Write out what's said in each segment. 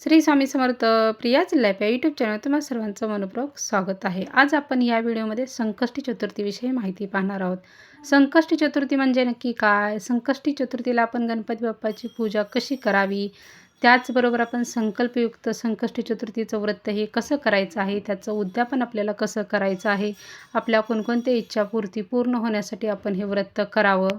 श्री स्वामी समर्थ प्रिया जिल्ह्यात या YouTube channel तुम्हाला सर्वांचं मनपूर्वक स्वागत आहे. आज आपण या व्हिडिओमध्ये संकष्टी चतुर्थीविषयी माहिती पाहणार आहोत. संकष्टी चतुर्थी म्हणजे नक्की काय? संकष्टी चतुर्थीला आपण गणपती बाप्पाची पूजा कशी करावी? त्याचबरोबर आपण संकल्पयुक्त संकष्टी चतुर्थीचं व्रत हे कसं करायचं आहे? त्याचं उद्यापन आपल्याला कसं करायचं आहे? आपल्या कोणकोणत्या इच्छापूर्ती पूर्ण होण्यासाठी आपण हे व्रत करावं?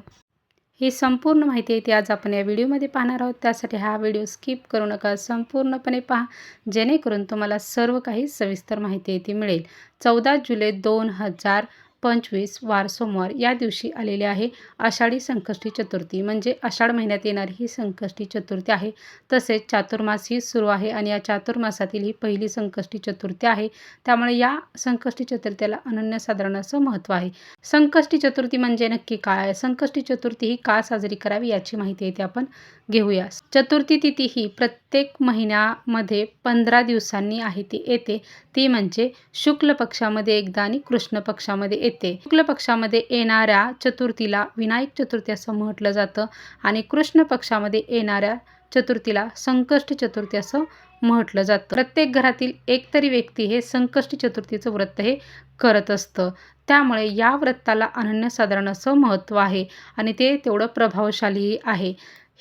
ही संपूर्ण माहिती आहे ती आज आपण या व्हिडिओमध्ये पाहणार आहोत. त्यासाठी हा व्हिडिओ स्किप करू नका संपूर्णपणे पहा. जेणेकरून तुम्हाला सर्व काही सविस्तर माहिती आहे ती मिळेल. चौदा जुलै दोन हजार पंचवीस वार सोमवार या दिवशी आलेले आहे. आषाढी संकष्टी चतुर्थी म्हणजे आषाढ महिन्यात येणारी ही संकष्टी चतुर्थी आहे. तसेच चातुर्मास ही सुरू आहे आणि या चातुर्मासातील ही पहिली संकष्टी चतुर्थी आहे. त्यामुळे या संकष्टी चतुर्थीला अनन्यसाधारण असं महत्त्व आहे. संकष्टी चतुर्थी म्हणजे नक्की काय आहे? संकष्टी चतुर्थी ही का साजरी करावी याची माहिती येते. आपण घेऊया. चतुर्थी तिथी ही प्रत्येक महिन्यामध्ये पंधरा दिवसांनी आहे ती येते. ती म्हणजे शुक्ल पक्षामध्ये एकदा आणि कृष्ण पक्षामध्ये येते. शुक्ल पक्षामध्ये येणाऱ्या चतुर्थीला विनायक चतुर्थी असं म्हटलं जातं आणि कृष्ण पक्षामध्ये येणाऱ्या चतुर्थीला संकष्ट चतुर्थी असं म्हटलं जातं. प्रत्येक घरातील एक तरी व्यक्ती हे संकष्टी चतुर्थीचं व्रत हे करत असतं. त्यामुळे या व्रताला अनन्यसाधारण असं महत्त्व आहे आणि ते तेवढं प्रभावशाली आहे.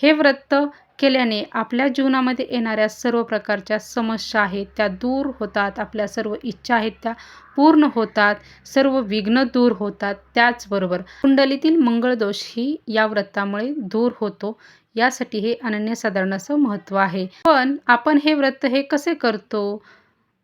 हे व्रत केल्याने आपल्या जीवनामध्ये येणाऱ्या सर्व प्रकारच्या समस्या आहेत त्या दूर होतात आपल्या सर्व इच्छा आहेत त्या पूर्ण होतात सर्व विघ्न दूर होतात त्याचबरोबर कुंडलीतील मंगळदोष ही या व्रतामुळे दूर होतो यासाठी हे अनन्यसाधारण असं महत्त्व आहे. पण आपण हे व्रत हे कसे करतो?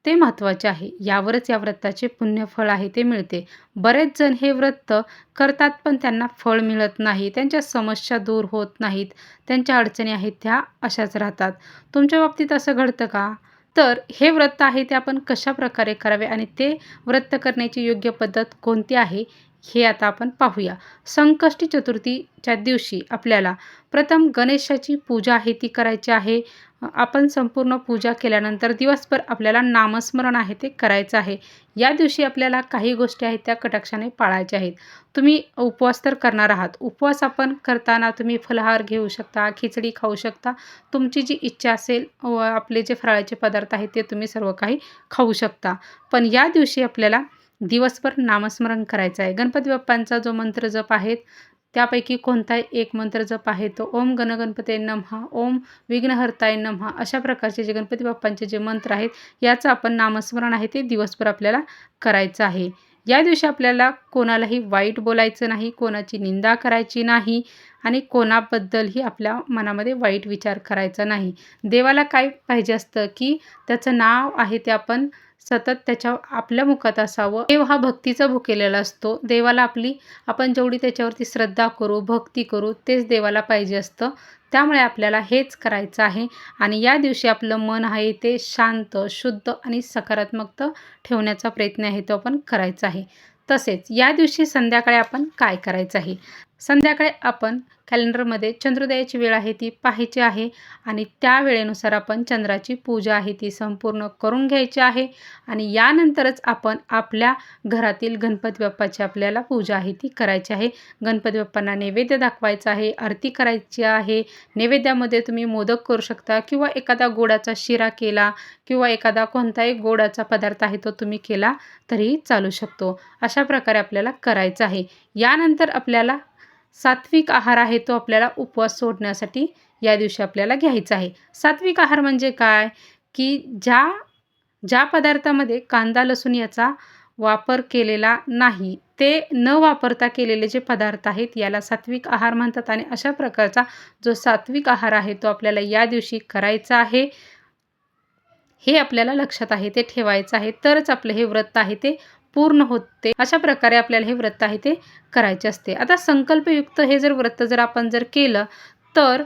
ते महत्त्वाचे आहे. यावरच या व्रताचे पुण्यफळ आहे ते मिळते. बरेच जण हे व्रत करतात पण त्यांना फळ मिळत नाही. त्यांच्या समस्या दूर होत नाहीत. त्यांच्या अडचणी आहेत त्या अशाच राहतात. तुमच्या बाबतीत असं घडतं का? तर हे व्रत आहे ते आपण कशा प्रकारे करावे आणि ते व्रत करण्याची योग्य पद्धत कोणती आहे? हे आता आपण पाहूया. संकष्टी चतुर्थीच्या दिवशी आपल्याला प्रथम गणेशाची पूजा आहे ती करायची आहे. आपण संपूर्ण पूजा केल्यानंतर दिवसभर आपल्याला नामस्मरण आहे ते करायचं आहे. या दिवशी आपल्याला काही गोष्टी आहेत त्या कटाक्षाने पाळायच्या आहेत. तुम्ही उपवास तर करणार आहात. उपवास आपण करताना तुम्ही फलहार घेऊ शकता खिचडी खाऊ शकता. तुमची जी इच्छा असेल व आपले जे फराळाचे पदार्थ आहेत ते तुम्ही सर्व काही खाऊ शकता. पण या दिवशी आपल्याला दिवसभर नामस्मरण करायचं आहे. गणपती बाप्पांचा जो मंत्र जप आहे त्यापैकी कोणताही एक मंत्र जप आहे? तो ओम गणगणपते नमहा ओम विघ्नहर्ताय नमहा अशा प्रकारचे जे गणपती बाप्पांचे जे मंत्र आहेत याचं आपण नामस्मरण आहे ते दिवसभर आपल्याला करायचं आहे. या दिवशी आपल्याला कोणालाही वाईट बोलायचं नाही कोणाची निंदा करायची नाही आणि कोणाबद्दलही आपल्या मनामध्ये वाईट विचार करायचा नाही. देवाला काय पाहिजे असतं की त्याचं नाव आहे ते आपण सतत त्याच्या आपल्या मुखात असावं. देव हा भक्तीचा भुकेलेला असतो. देवाला आपली आपण जेवढी त्याच्यावरती श्रद्धा करू भक्ती करू तेच देवाला पाहिजे असतं. त्यामुळे आपल्याला हेच करायचं आहे आणि या दिवशी आपलं मन आहे ते शांत शुद्ध आणि सकारात्मक ठेवण्याचा प्रयत्न आहे तो आपण करायचा आहे. तसेच या दिवशी संध्याकाळी आपण काय करायचं आहे? संध्याकाळी आपण कॅलेंडरमध्ये चंद्रोदयाची वेळ आहे ती पाहायची आहे आणि त्या वेळेनुसार आपण चंद्राची पूजा आहे ती संपूर्ण करून घ्यायची आहे आणि यानंतरच आपण आपल्या घरातील गणपती बाप्पाची आपल्याला पूजा आहे ती करायची आहे. गणपती बाप्पांना नैवेद्य दाखवायचा आहे आरती करायची आहे. नैवेद्यामध्ये तुम्ही मोदक करू शकता किंवा एखादा गोडाचा शिरा केला किंवा एखादा कोणताही गोडाचा पदार्थ आहे तो तुम्ही केला तरीही चालू शकतो. अशा प्रकारे आपल्याला करायचं आहे. यानंतर आपल्याला सात्विक आहार आहे तो आपल्याला उपवास सोडण्यासाठी या दिवशी आपल्याला घ्यायचा आहे. सात्विक आहार म्हणजे काय? की ज्या ज्या पदार्थामध्ये कांदा लसूण याचा वापर केलेला नाही ते न वापरता केलेले जे पदार्थ आहेत याला सात्विक आहार म्हणतात. आणि अशा प्रकारचा जो सात्विक आहार आहे तो आपल्याला या दिवशी करायचा आहे हे आपल्याला लक्षात आहे ते ठेवायचं आहे. तरच आपलं हे व्रत आहे ते पूर्ण होते अशा प्रकारे आपल्याला हे व्रत आहे ते करायचे असते. आता संकल्पयुक्त हे जर व्रत जर आपण जर केलं तर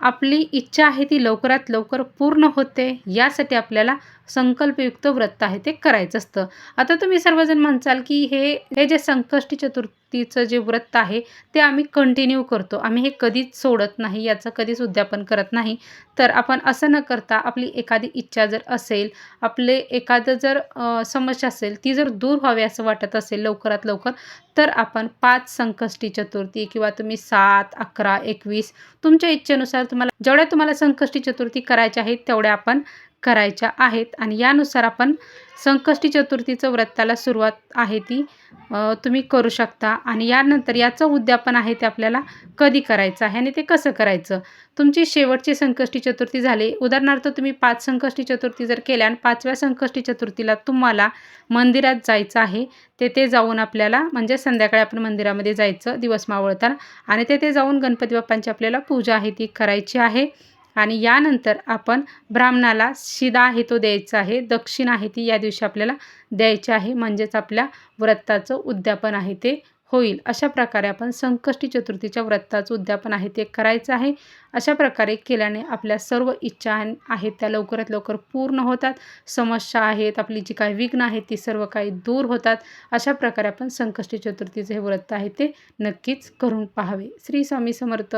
आपली इच्छा आहे ती लवकरात लवकर पूर्ण होते यासाठी आपल्याला संकल्पयुक्त व्रत आहे ते करायचं असतं. आता तुम्ही सर्वजण म्हणसाल की हे हे जे संकष्टी चतुर्थ तिचं जे व्रत आहे ते आम्ही कंटिन्यू करतो. आम्ही हे कधीच सोडत नाही याचं कधीच उद्यापन करत नाही. तर आपण असं न करता आपली एखादी इच्छा जर असेल आपले एखादं जर समस्या असेल ती जर दूर व्हावी असं वाटत असेल लवकरात लवकर तर आपण पाच संकष्टी चतुर्थी किंवा तुम्ही सात अकरा एकवीस तुमच्या इच्छेनुसार तुम्हाला जेवढ्या तुम्हाला संकष्टी चतुर्थी करायच्या आहेत तेवढ्या आपण करायच्या आहेत आणि यानुसार आपण संकष्टी चतुर्थीचं व्रताला सुरुवात आहे ती तुम्ही करू शकता. आणि यानंतर याचं उद्यापन आहे ते आपल्याला कधी करायचं आहे आणि ते कसं करायचं? तुमची शेवटची संकष्टी चतुर्थी झाली. उदाहरणार्थ तुम्ही पाच संकष्टी चतुर्थी जर केल्या आणि पाचव्या संकष्टी चतुर्थीला तुम्हाला मंदिरात जायचं आहे तेथे जाऊन आपल्याला म्हणजे संध्याकाळी आपण मंदिरामध्ये जायचं दिवस मावळताना. आणि तेथे जाऊन गणपती बाप्पांची आपल्याला पूजा आहे ती करायची आहे. आणि यानंतर आपण ब्राह्मणाला शिदा आहे तो द्यायचा आहे दक्षिण आहे ती या दिवशी आपल्याला द्यायची आहे म्हणजेच आपल्या व्रताचं उद्यापन आहे ते होईल. अशा प्रकारे आपण संकष्टी चतुर्थीच्या व्रताचं उद्यापन आहे ते करायचं आहे. अशा प्रकारे केल्याने आपल्या सर्व इच्छा आहेत त्या लवकरात लवकर पूर्ण होतात. समस्या आहेत आपली जी काही विघ्न आहेत ती सर्व काही दूर होतात. अशा प्रकारे आपण संकष्टी चतुर्थीचे हे व्रत आहे ते नक्कीच करून पाहावे. श्री स्वामी समर्थ.